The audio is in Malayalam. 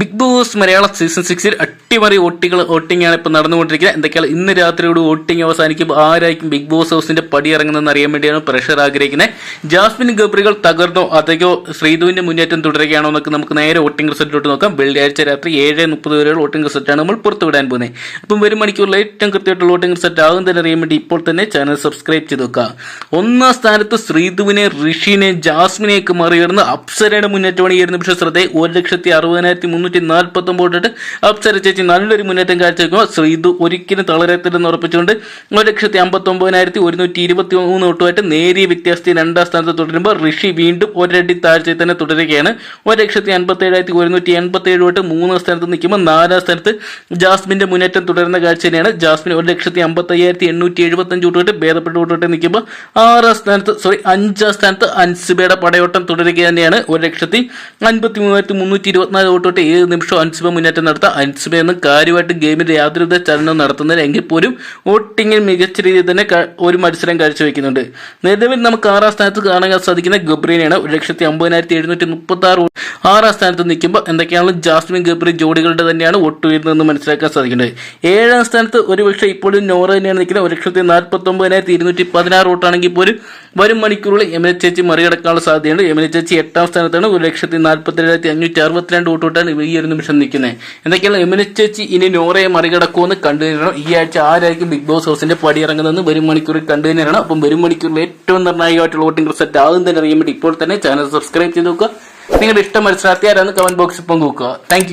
ബിഗ് ബോസ് മലയാള സീസൺ സിക്സിൽ അട്ടിമറി വോട്ടികൾ വോട്ടിംഗ് ആണ് ഇപ്പോൾ നടന്നുകൊണ്ടിരിക്കുന്നത്. എന്തൊക്കെയാണ് ഇന്ന് രാത്രിയോട് വോട്ടിംഗ് അവസാനിക്കുമ്പോൾ ആരായിരിക്കും ബിഗ് ബോസ് ഹൗസിന്റെ പടി ഇറങ്ങുന്നതെന്ന് അറിയാൻ വേണ്ടിയാണ് പ്രഷർ ആഗ്രഹിക്കുന്നത്. ജാസ്മിൻ ഗബ്രികൾ തകർന്നോ അതെയോ ശ്രീധുവിന്റെ മുന്നേറ്റം തുടരുകയാണോ എന്നൊക്കെ നമുക്ക് നേരെ വോട്ടിംഗ് റിസൾട്ടിലോട്ട് നോക്കാം. വെള്ളിയാഴ്ച രാത്രി ഏഴ് മുപ്പത് വരെയുള്ള വോട്ടിംഗ് റിസൾട്ടാണ് നമ്മൾ പുറത്തുവിടാൻ പോകുന്നത്. അപ്പം വരും മണിക്കൂറിൽ ഏറ്റവും കൃത്യമായിട്ടുള്ള വോട്ടിംഗ് റിസൾട്ട് ആകും തന്നെ അറിയാൻ വേണ്ടി ഇപ്പോൾ തന്നെ ചാനൽ സബ്സ്ക്രൈബ് ചെയ്ത് നോക്കുക ഒന്നാം സ്ഥാനത്ത് ശ്രീധുവിനെ ഋഷിനെ ജാസ്മിനെയൊക്കെ മറികടന്ന് അപ്സരയുടെ മുന്നേറ്റമാണ് ഈ ഒരു നിമിഷം ശ്രദ്ധ ഒരു ലക്ഷത്തി അറുപതിനായിരത്തി മുന്നൂറ്റി നാൽപ്പത്തി ഒമ്പത് അപ്സര ചേച്ചി നല്ലൊരു മുന്നേറ്റം കാഴ്ചവെക്കുമ്പോൾ ശ്രീതു ഒരിക്കലും തളരത്തില്ലെന്ന് ഉറപ്പിച്ചുകൊണ്ട് ഒരു ലക്ഷത്തി അമ്പത്തി ഒമ്പതിനായിരത്തി ഒരുന്നൂറ്റി ഇരുപത്തി മൂന്ന് തൊട്ടുമായിട്ട് നേരിയ വ്യത്യാസത്തിൽ രണ്ടാം സ്ഥാനത്ത് തുടരുമ്പോൾ ഋഷി വീണ്ടും ഒരടി താഴ്ചയിൽ തന്നെ തുടരുകയാണ്. ഒരു ലക്ഷത്തി അൻപത്തി ഏഴായിരത്തി ഒരുന്നൂറ്റി എൺപത്തി ഏഴ് തൊട്ട് മൂന്നാം സ്ഥാനത്ത് നിൽക്കുമ്പോൾ നാലാം സ്ഥാനത്ത് ജാസ്മിന്റെ മുന്നേറ്റം തുടരുന്ന കാഴ്ച തന്നെയാണ്. ജാസ്മിൻ ഒരു ലക്ഷത്തി അമ്പത്തി അയ്യായിരത്തി എണ്ണൂറ്റി എഴുപത്തി അഞ്ച് തൊട്ട് ഭേദപ്പെട്ട് തൊട്ട് നിൽക്കുമ്പോൾ ആറാം സ്ഥാനത്ത് സോറി അഞ്ചാം സ്ഥാനത്ത് അൻസുബയുടെ പടയോട്ടം തുടരുക തന്നെയാണ്. ഒരു ലക്ഷത്തി അൻപത്തി മൂവായിരത്തി മുന്നൂറ്റി ഇരുപത്തിനാല് തൊട്ട് ഏത് നിമിഷം അൻസിബ മുന്നേറ്റം നടത്താം അൻസിബയൊന്നും കാര്യമായിട്ട് ഗെയിമിൽ യാതൊരുവിധ ചലനവും നടത്തുന്നില്ല. എങ്കിൽ പോലും വോട്ടിങ്ങിൽ മികച്ച രീതിയിൽ തന്നെ ഒരു മത്സരം കാഴ്ചവെക്കുന്നുണ്ട്. നിലവിൽ നമുക്ക് ആറാം സ്ഥാനത്ത് കാണാൻ സാധിക്കുന്ന ഗബ്രീനെയാണ് ഒരു ലക്ഷത്തി അമ്പതിനായിരത്തി എഴുന്നൂറ്റി മുപ്പത്തി ആറ് ആറാം സ്ഥാനത്ത് നിൽക്കുമ്പോൾ എന്തൊക്കെയാണ് ജാസ്മിൻ ഗബ്രി ജോഡികളുടെ തന്നെയാണ് വോട്ട് വരുന്നതെന്ന് മനസ്സിലാക്കാൻ സാധിക്കുന്നത്. ഏഴാം സ്ഥാനത്ത് ഒരുപക്ഷെ ഇപ്പോഴും നോറ തന്നെയാണ് നിൽക്കുന്നത്. ഒരു ലക്ഷത്തി നാൽപ്പത്തി ഒമ്പതിനായിരത്തി ഇരുന്നൂറ്റി പതിനാറ് വോട്ടാണെങ്കിൽ പോലും വരും മണിക്കൂറുകളിൽ എമിന ചേച്ചി മറികടക്കാനുള്ള സാധ്യതയുണ്ട്. എമിന ചേച്ചി എട്ടാം സ്ഥാനത്താണ്. ഒരു ലക്ഷത്തി നാൽപ്പത്തി ഏഴായിരത്തി അഞ്ഞൂറ്റി അറുപത്തിരണ്ട് വോട്ടോട്ടാണ് ഈ ഒരു നിമിഷം നിൽക്കുന്നത് എന്തൊക്കെയാണ്? എമിന ചേച്ചി ഇനി നോറയെ മറികടക്കുമെന്ന് കണ്ടു തന്നെയാണ് ഈ ആഴ്ച ആരായിരിക്കും ബിഗ് ബോസ് ഹൗസിന്റെ പടി ഇറങ്ങുന്നതെന്ന് വരും മണിക്കൂറിൽ കണ്ടു തന്നെയാണ്. അപ്പം വരും മണിക്കൂറിൽ ഏറ്റവും നിർണായകമായിട്ടുള്ള വോട്ടിംഗ് റിസൾട്ട് ആകും തന്നെ അറിയാൻ വേണ്ടി ഇപ്പോൾ തന്നെ ചാനൽ സബ്സ്ക്രൈബ് ചെയ്ത് നോക്കുക. നിങ്ങളുടെ ഇഷ്ടം മത്സരാർത്ഥി ആരാന്ന് കമന്റ് ബോക്സിൽ പങ്കുവെക്കുക. താങ്ക്